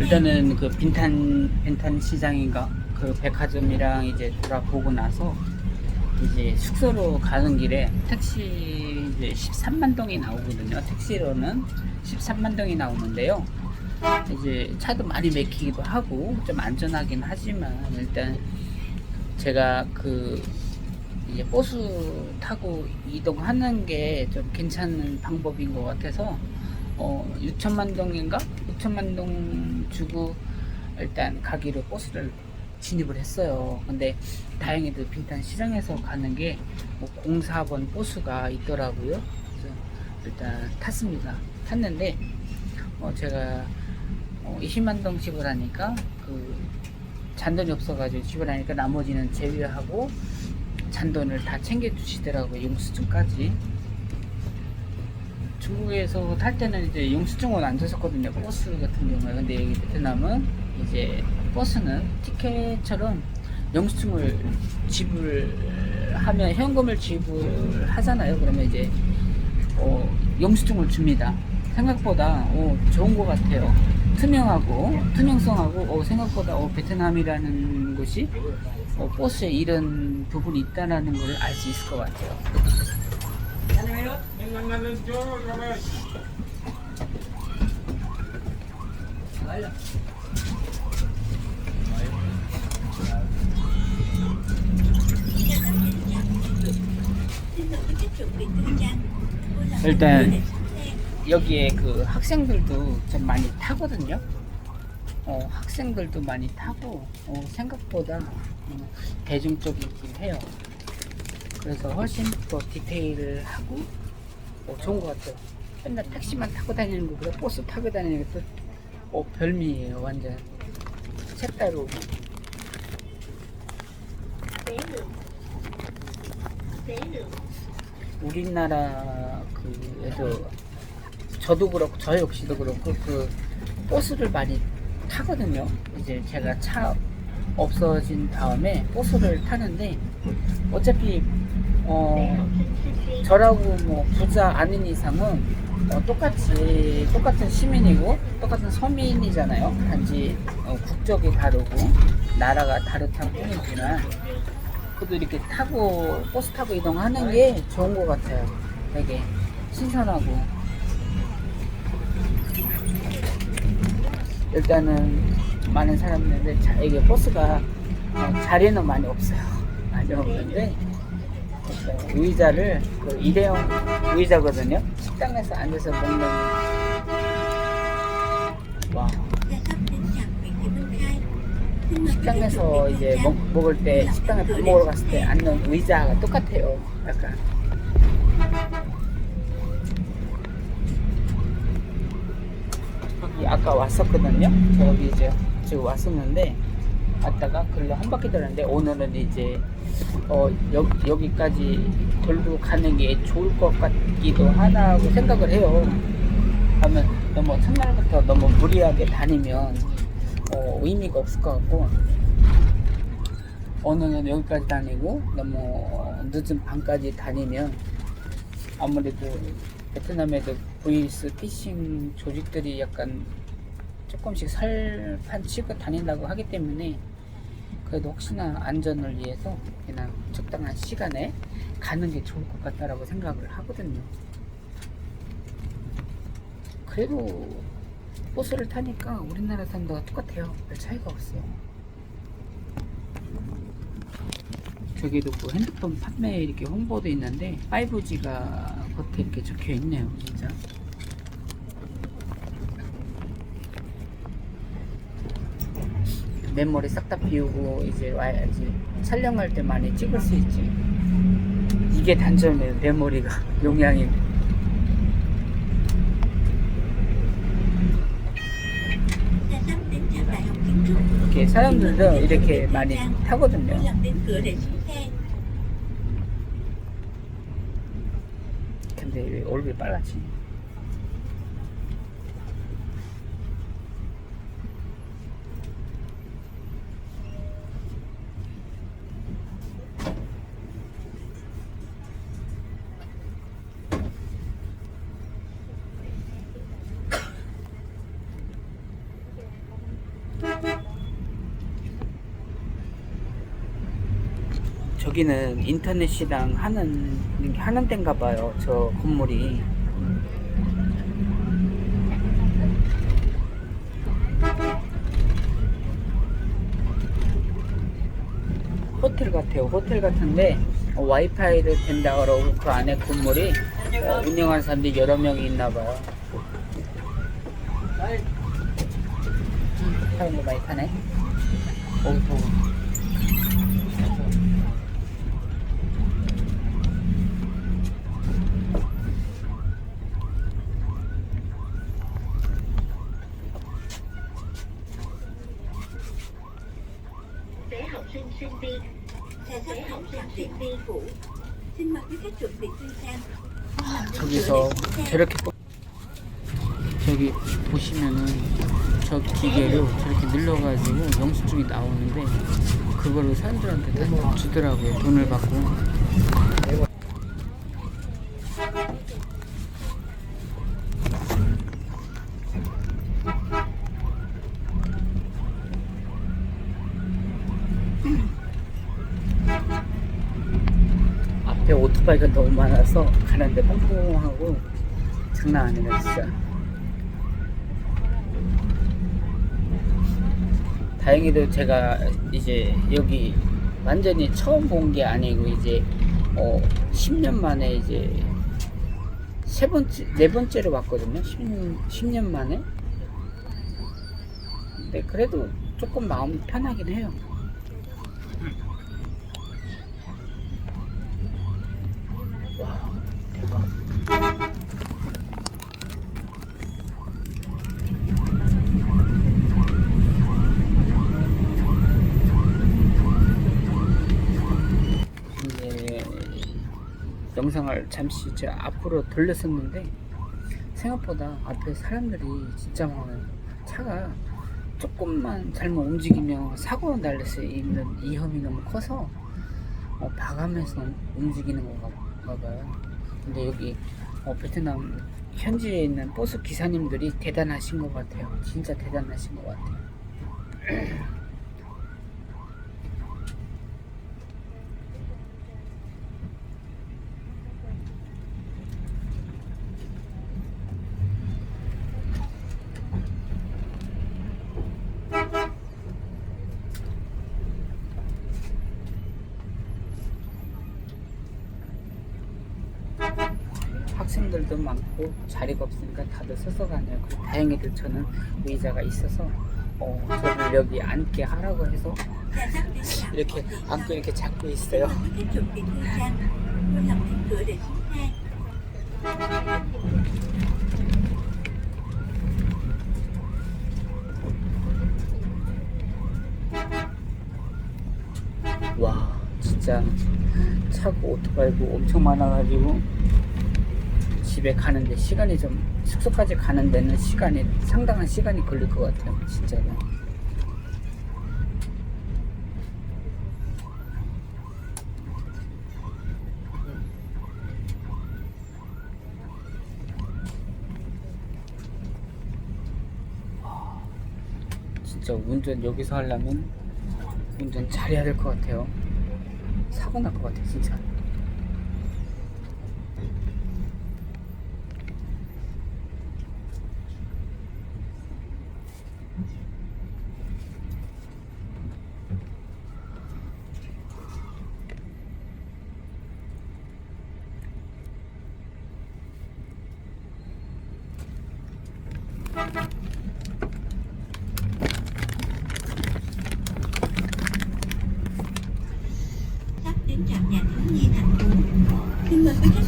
일단은 그 빈탄 빈탄 시장인가 그 백화점이랑 이제 돌아보고 나서 이제 숙소로 가는 길에 택시 이제 13만 동이 나오거든요. 택시로는 13만 동이 나오는데요. 이제 차도 많이 막히기도 하고 좀 안전하긴 하지만 일단 제가 그 이제 버스 타고 이동하는 게 좀 괜찮은 방법인 것 같아서 어 6천만 동인가 6천만 동 주고 일단 가기로 버스를 진입을 했어요. 근데 다행히도 빈탄 시장에서 가는 게 뭐 04번 버스가 있더라고요. 그래서 일단 탔습니다. 탔는데 어 제가 어 20만 동 지불하니까 그 잔돈이 없어가지고 지불하니까 나머지는 제외하고 잔돈을 다 챙겨주시더라고요. 영수증까지. 중국에서 탈 때는 이제 영수증은 안 줬었거든요. 버스 같은 경우에. 근데 베트남은 이제 버스는 티켓처럼 영수증을 지불하면 현금을 지불하잖아요. 그러면 이제 어, 영수증을 줍니다. 생각보다 어, 좋은 것 같아요. 투명하고 투명성하고 어, 생각보다 어, 베트남이라는 곳이 어, 버스에 이런 부분이 있다는 걸 알 수 있을 것 같아요. 일단 여기에 그 학생들도 좀 많이 타거든요. 어, 학생들도 많이 타고 어, 생각보다 어, 대중적이긴 해요. 그래서 훨씬 더 디테일을 하고 어, 좋은 것 같아요. 맨날 택시만 타고 다니는 것보다 버스 타고 다니는 것도 어, 별미예요, 완전 색다르고. 우리나라 그에도 저도 그렇고 저 역시도 그렇고 그 버스를 많이 타거든요. 이제 제가 차 없어진 다음에 버스를 타는데 어차피 어 저라고 뭐 부자 아닌 이상은 어, 똑같이 똑같은 시민이고 똑같은 서민이잖아요. 단지 어, 국적이 다르고 나라가 다르다는 뿐이지만 그래도 이렇게 타고 버스 타고 이동하는 게 좋은 것 같아요. 되게 신선하고 일단은 많은 사람들인데 자, 이게 버스가 어, 자리는 많이 없어요. 많이 없는데 일단 의자를 그 일회용 의자거든요. 식당에서 앉아서 먹는 와 식당에서 이제 먹, 먹을 때 식당에 밥 먹으러 갔을 때 앉는 의자가 똑같아요. 약간 아까 왔었거든요. 저기 이제 지금 왔었는데 왔다가 글로 한 바퀴 돌았는데 오늘은 이제 어 여, 여기까지 돌고 가는 게 좋을 것 같기도 하다고 생각을 해요. 하면 너무 첫날부터 너무 무리하게 다니면 어, 의미가 없을 것 같고 오늘은 여기까지 다니고 너무 늦은 밤까지 다니면 아무래도 베트남에도 브이스 피싱 조직들이 약간 조금씩 살판 치고 다닌다고 하기 때문에 그래도 혹시나 안전을 위해서 그냥 적당한 시간에 가는 게 좋을 것 같다라고 생각을 하거든요. 그래도 버스를 타니까 우리나라 사람들과 똑같아요. 별 차이가 없어요. 저기도 그 핸드폰 판매 이렇게 홍보도 있는데 5G가 겉에 이렇게 적혀 있네요, 진짜. 메모리 싹 다 비우고 이제 와야지 촬영할 때 많이 찍을 수 있지. 이게 단점이에요, 메모리가 용량이. 이렇게 사람들도 이렇게 많이 타거든요. 근데 왜 얼굴이 빨갛지? 저기는 인터넷 시장 하는 하는 데인가 봐요. 저 건물이. 호텔 같아요. 호텔 같은데 어, 와이파이를 된다 그러고 그 안에 건물이 어, 운영하는 사람들이 여러 명이 있나 봐요. 사람도 많이 타네. 어우. 저기서 저렇게 또- 저기 보시면은 저 기계로 저렇게 눌러가지고 영수증이 나오는데 그거를 사람들한테 다 주더라고요. 돈을 받고 앞에 오토바이가 너무 많아서 가는데 뻥뻥하고 장난 아니네 진짜. 다행히도 제가 이제 여기 완전히 처음 본 게 아니고 이제 어 10년 만에 이제 세 번째 네 번째로 왔거든요. 10년 10년 만에. 근데 그래도 조금 마음이 편하긴 해요 와 대박 이제 영상을 잠시 제 앞으로 돌렸었는데 생각보다 앞에 사람들이 진짜 많아요. 차가 조금만 잘못 움직이면 사고 날수 있는 위험이 너무 커서 어, 봐가면서 움직이는 건가 봐요. 근데 여기 어, 베트남 현지에 있는 버스 기사님들이 대단하신 것 같아요. 진짜 대단하신 것 같아요. 학생들도 많고 자리가 없으니까 다들 서서 가네요. 다행히도 저는 의자가 있어서 어, 저를 여기 앉게 하라고 해서 이렇게 앉고 이렇게 잡고 있어요. 와 진짜 차고 오토바이고 엄청 많아가지고 집에 가는데 시간이 좀 숙소까지 가는 데는 시간이 상당한 시간이 걸릴 것 같아요 진짜로 와, 진짜 운전 여기서 하려면 운전 잘해야 될 것 같아요. 사고 날 것 같아, 진짜.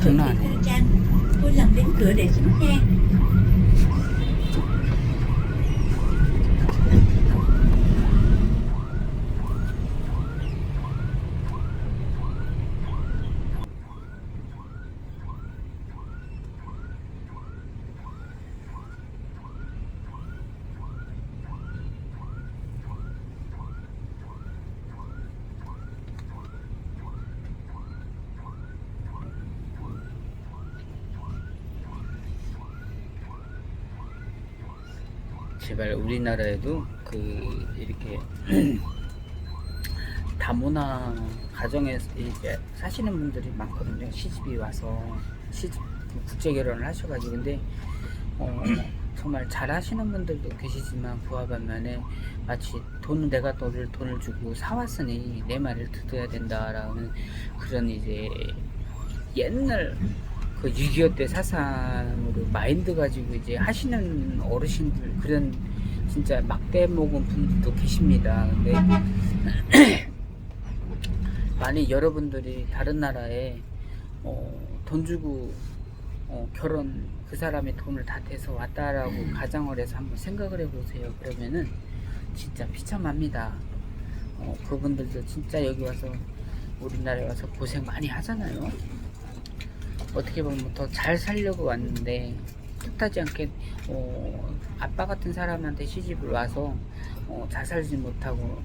thủy Đúng rồi. trang tôi làm đến cửa để xuống xe 제발 우리나라에도 그 이렇게 다문화 가정에서 이제 사시는 분들이 많거든요. 시집이 와서 시집 국제 결혼을 하셔가지고 근데 어, 정말 잘 하시는 분들도 계시지만 그와 반면에 마치 돈 내가 너를 돈을 주고 사왔으니 내 말을 듣어야 된다라는 그런 이제 옛날 그 6.25 때 사상으로 마인드 가지고 이제 하시는 어르신들 그런 진짜 막대 먹은 분들도 계십니다. 근데 만약 여러분들이 다른 나라에 어, 돈 주고 어, 결혼 그 사람의 돈을 다 대서 왔다라고 가정을 해서 한번 생각을 해보세요. 그러면은 진짜 비참합니다. 어, 그분들도 진짜 여기 와서 우리나라에 와서 고생 많이 하잖아요. 어떻게 보면 더 잘 살려고 왔는데 뜻하지 않게 어, 아빠 같은 사람한테 시집을 와서 어, 잘 살지 못하고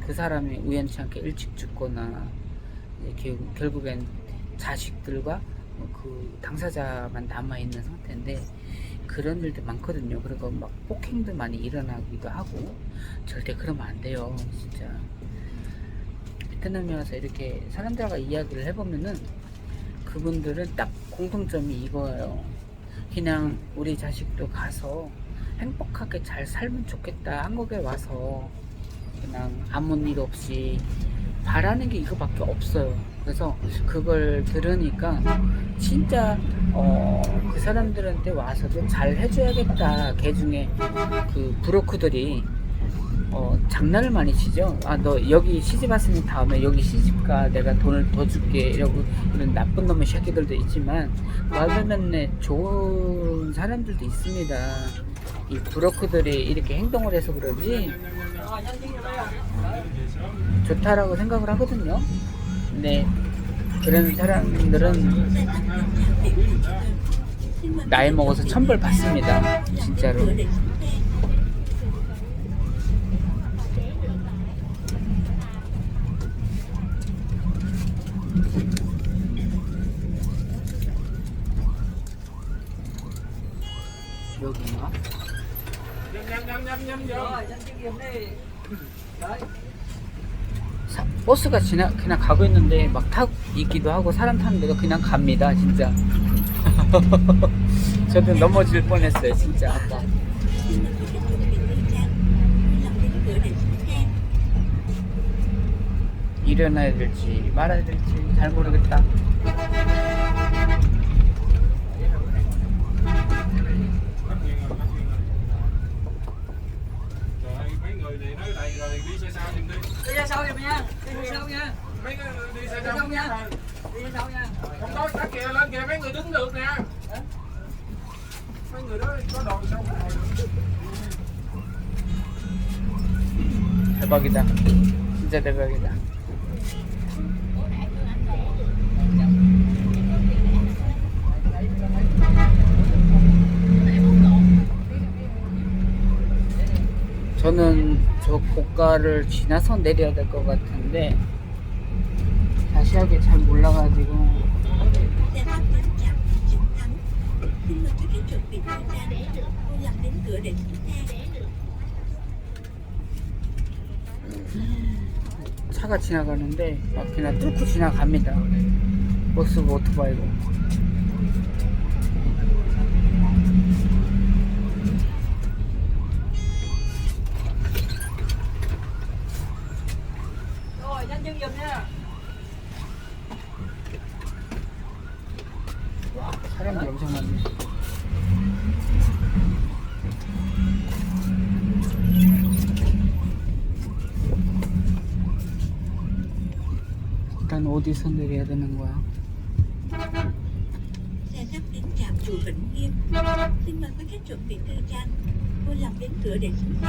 그 사람이 우연치 않게 일찍 죽거나 결국, 결국엔 자식들과 그 당사자만 남아 있는 상태인데 그런 일도 많거든요. 그리고 막 폭행도 많이 일어나기도 하고 절대 그러면 안 돼요, 진짜. 베트남에 와서 이렇게 사람들과 이야기를 해보면은 그분들은 딱 공통점이 이거예요. 그냥 우리 자식도 가서 행복하게 잘 살면 좋겠다. 한국에 와서 그냥 아무 일 없이 바라는 게 이거밖에 없어요. 그래서 그걸 들으니까 진짜 어, 그 사람들한테 와서도 잘 해줘야겠다. 개 중에 그 브로커들이 어, 장난을 많이 치죠. 아, 너 여기 시집 왔으니 다음에 여기 시집가 내가 돈을 더 줄게. 이러고 이런 나쁜 놈의 새끼들도 있지만 말하면 좋은 사람들도 있습니다. 이 브로커들이 이렇게 행동을 해서 그러지 좋다라고 생각을 하거든요. 근데 그런 사람들은 나이 먹어서 천벌 받습니다. 진짜로. 여기나? 사- 버스가 지나 그냥 가고 있는데 막 타고 있기도 하고 사람 타는 데도 그냥 갑니다 진짜. 저도 넘어질 뻔했어요 진짜. 아까 일어나야 될지 말아야 될지 잘 모르겠다 저는 저 고가를 지나서 내려야 될 것 같은데 자세하게 잘 몰라가지고. 차가 지나가는데 막 그냥 뚫고 지나갑니다 버스 오토바이로 Rồi, nhanh chân giùm nha. 와 사람들 엄청 많네 일단 어디서 내려야 되는 거야? Xe sắp đến trạm chùa Vĩnh Nghiêm. Xin mời quý khách chuẩn bị tư trang. Vui lòng đến cửa để xuống xe.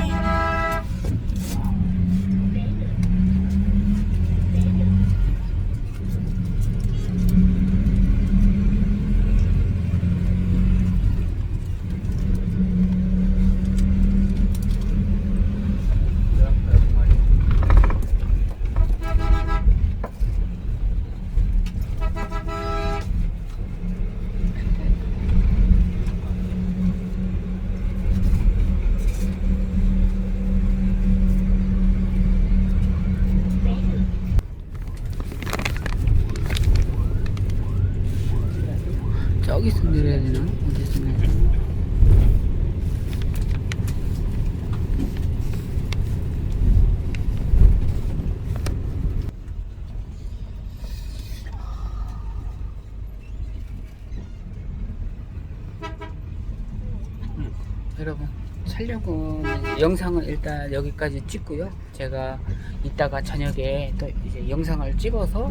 여러분 이제 영상은 일단 여기까지 찍고요. 제가 이따가 저녁에 또 이제 영상을 찍어서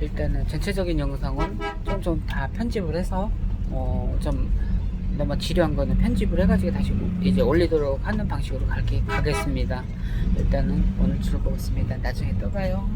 일단은 전체적인 영상은 좀 좀 다 편집을 해서 어좀 너무 지루한 거는 편집을 해가지고 다시 이제 올리도록 하는 방식으로 갈게 가겠습니다. 일단은 오늘 즐거웠습니다. 나중에 또 봐요.